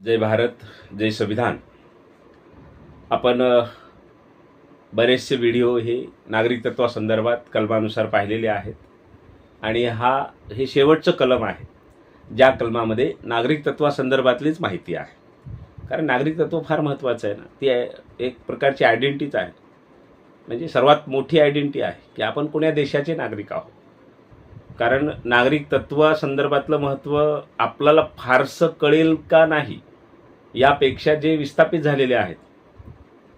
जय भारत जय संविधान. आपण बरेचसे व्हिडिओ हे नागरिकत्वासंदर्भात कलमानुसार पाहिलेले आहेत. आणि हा हे शेवटचं कलम आहे ज्या कलमामध्ये नागरिकत्वासंदर्भातलीच माहिती आहे. कारण नागरिकत्व फार महत्त्वाचं आहे ना. ती एक प्रकारची आयडेंटिटीच आहे. म्हणजे सर्वात मोठी आयडेंटिटी आहे की आपण कोण्या देशाचे नागरिक आहोत. कारण नागरिक तत्वासंदर्भातलं महत्त्व आपल्याला फारसं कळेल का नाही यापेक्षा जे विस्थापित झालेले आहेत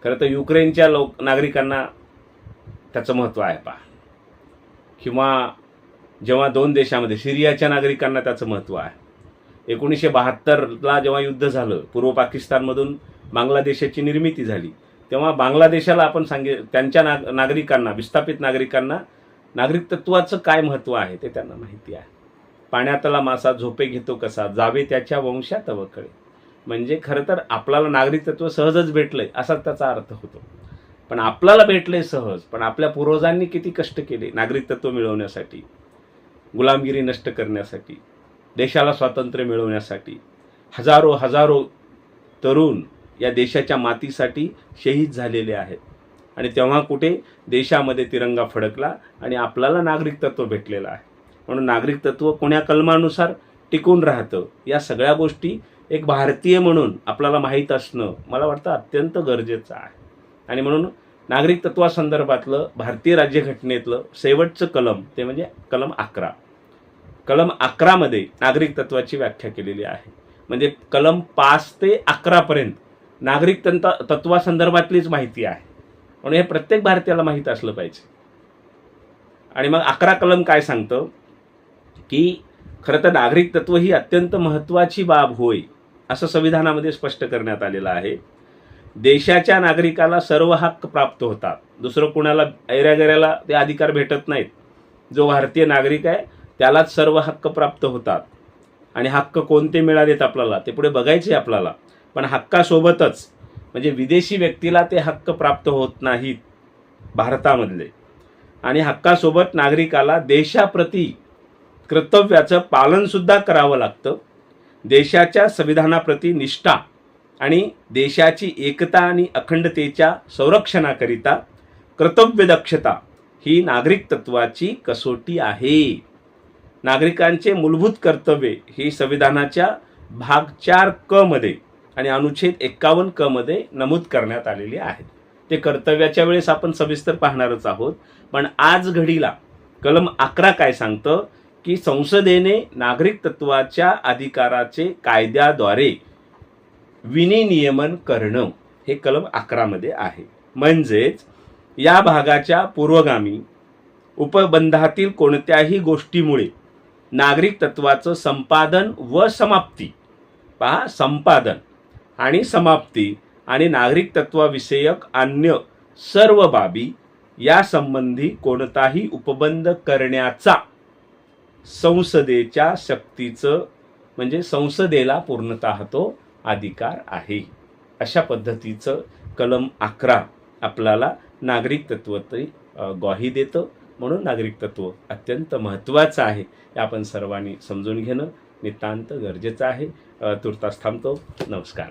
खरं तर युक्रेनच्या लोक नागरिकांना त्याचं महत्त्व आहे पहा. किंवा जेव्हा दोन देशामध्ये सिरियाच्या नागरिकांना त्याचं महत्त्व आहे. एकोणीसशे बहात्तरला जेव्हा युद्ध झालं पूर्व पाकिस्तानमधून बांगलादेशाची निर्मिती झाली तेव्हा बांगलादेशाला आपण सांगे त्यांच्या नाग नागरिकांना विस्थापित नागरिकांना नागरिक तत्वाचं काय महत्त्व आहे ते त्यांना माहिती आहे. पाण्यातला मासा झोपे घेतो कसा? जावे त्याच्या वंशात वकळे म्हणजे खरं तर आपल्याला नागरिकत्व सहजच भेटलंय असाच त्याचा अर्थ होतो. पण आपल्याला भेटलंय सहज पण आपल्या पूर्वजांनी किती कष्ट केले नागरिकत्व मिळवण्यासाठी गुलामगिरी नष्ट करण्यासाठी देशाला स्वातंत्र्य मिळवण्यासाठी. हजारो हजारो तरुण या देशाच्या मातीसाठी शहीद झालेले आहेत. आणि तेव्हा कुठे? देशामध्ये तिरंगा फडकला आणि आपल्याला नागरिकत्व भेटलेलं आहे. म्हणून नागरिकत्व कोण्या कलमानुसार टिकून राहतं या सगळ्या गोष्टी एक भारतीय म्हणून आपल्याला माहीत असणं मला वाटतं अत्यंत गरजेचं आहे. आणि म्हणून नागरिक तत्वासंदर्भातलं भारतीय राज्यघटनेतलं शेवटचं कलम ते म्हणजे कलम अकरा. कलम अकरामध्ये नागरिक तत्वाची व्याख्या केलेली आहे. म्हणजे कलम पाच ते अकरापर्यंत नागरिक तंत तत्वासंदर्भातलीच माहिती आहे. म्हणून हे प्रत्येक भारतीयाला माहीत असलं पाहिजे. आणि मग अकरा कलम काय सांगतं? की खरं तर नागरिक तत्व ही अत्यंत महत्त्वाची बाब होय. असं संविधानामध्ये स्पष्ट करण्यात आलेलं आहे. देशाच्या नागरिकाला सर्व हक्क प्राप्त होतात. दुसरं कुणाला ऐऱ्यागऱ्याला ते अधिकार भेटत नाहीत. जो भारतीय नागरिक आहे त्यालाच सर्व हक्क प्राप्त होतात. आणि हक्क कोणते मिळालेत आपल्याला ते पुढे बघायचे आपल्याला. पण हक्कासोबतच म्हणजे विदेशी व्यक्तीला ते हक्क प्राप्त होत नाहीत भारतामधले. आणि हक्कासोबत नागरिकाला देशाप्रती कर्तव्याचं पालनसुद्धा करावं लागतं. देशाच्या संविधानाप्रती निष्ठा आणि देशाची एकता आणि अखंडतेच्या संरक्षणाकरिता कर्तव्यदक्षता ही नागरिक तत्वाची कसोटी आहे. नागरिकांचे मूलभूत कर्तव्ये ही संविधानाच्या भाग चार क मध्ये आणि अनुच्छेद एक्कावन्न क मध्ये नमूद करण्यात आलेली आहेत. ते कर्तव्याच्या वेळेस आपण सविस्तर पाहणारच आहोत. पण आज घडीला कलम अकरा काय सांगतं? की संसदेने नागरिक तत्वाच्या अधिकाराचे कायद्याद्वारे विनिनियमन करणं हे कलम अकरामध्ये आहे. म्हणजेच या भागाच्या पूर्वगामी उपबंधातील कोणत्याही गोष्टीमुळे नागरिक तत्वाचं संपादन व समाप्ती पहा संपादन आणि समाप्ती आणि नागरिक तत्वाविषयक अन्य सर्व बाबी यासंबंधी कोणताही उपबंध करण्याचा संसदेच्या शक्तीचं म्हणजे संसदेला पूर्णतः तो अधिकार आहे. अशा पद्धतीचं कलम अकरा आपल्याला नागरिक तत्व तरी ग्वाही देतं. म्हणून नागरिक तत्व अत्यंत महत्त्वाचं आहे. हे आपण सर्वांनी समजून घेणं नितांत गरजेचं आहे. तुर्तास थांबतो. नमस्कार.